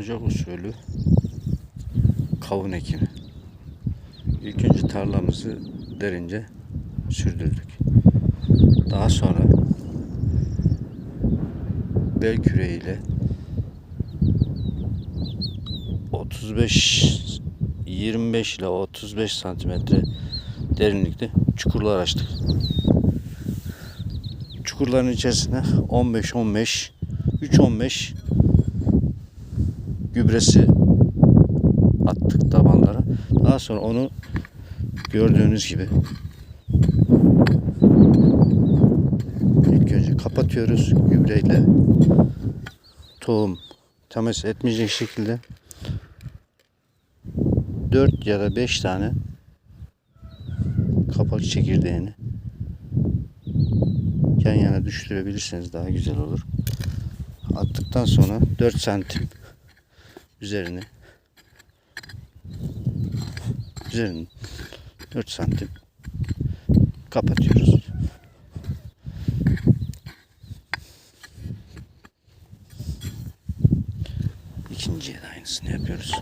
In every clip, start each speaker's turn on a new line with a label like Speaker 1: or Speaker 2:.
Speaker 1: ocak usulü kavun ekimi. İlk önce tarlamızı derince sürdürdük. Daha sonra bel küreğiyle 35 25 ile 35 santimetre derinlikte çukurlar açtık. Çukurların içerisine 15 15 3 15 gübresi attık tabanlara. Daha sonra onu gördüğünüz gibi ilk önce kapatıyoruz gübreyle tohum temas etmeyecek şekilde 4 ya da 5 tane kapak çekirdeğini yan yana düşürebilirseniz daha güzel olur. Attıktan sonra 4 santim üzerine üzerine 4 santim kapatıyoruz. İkinciye de aynısını yapıyoruz.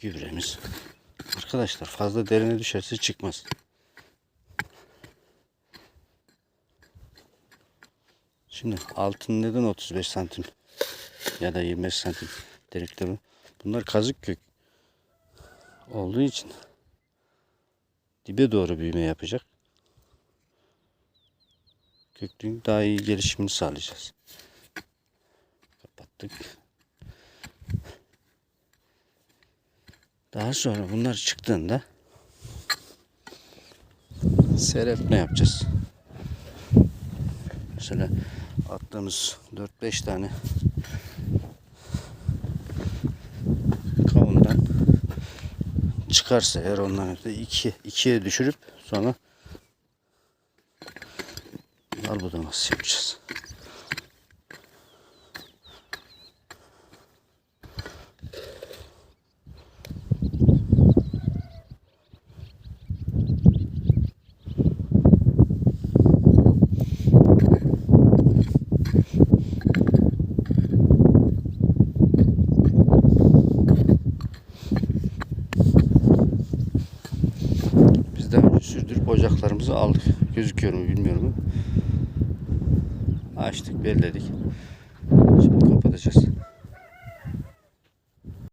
Speaker 1: Gübremiz. Arkadaşlar fazla derine düşerse çıkmaz. Şimdi altın neden 35 santim ya da 25 santim delikleri? Bunlar kazık kök olduğu için dibe doğru büyüme yapacak. Köklüğün daha iyi gelişimini sağlayacağız. Kapattık. Daha sonra bunlar çıktığında serpme yapacağız. Mesela attığımız 4-5 tane kavundan çıkarsa eğer onların da 2 ikiye düşürüp sonra dal budaması yapacağız. Biz daha önce sürdürüp ocaklarımızı aldık. Gözüküyor mu bilmiyorum. Açtık, belledik. Şimdi kapatacağız.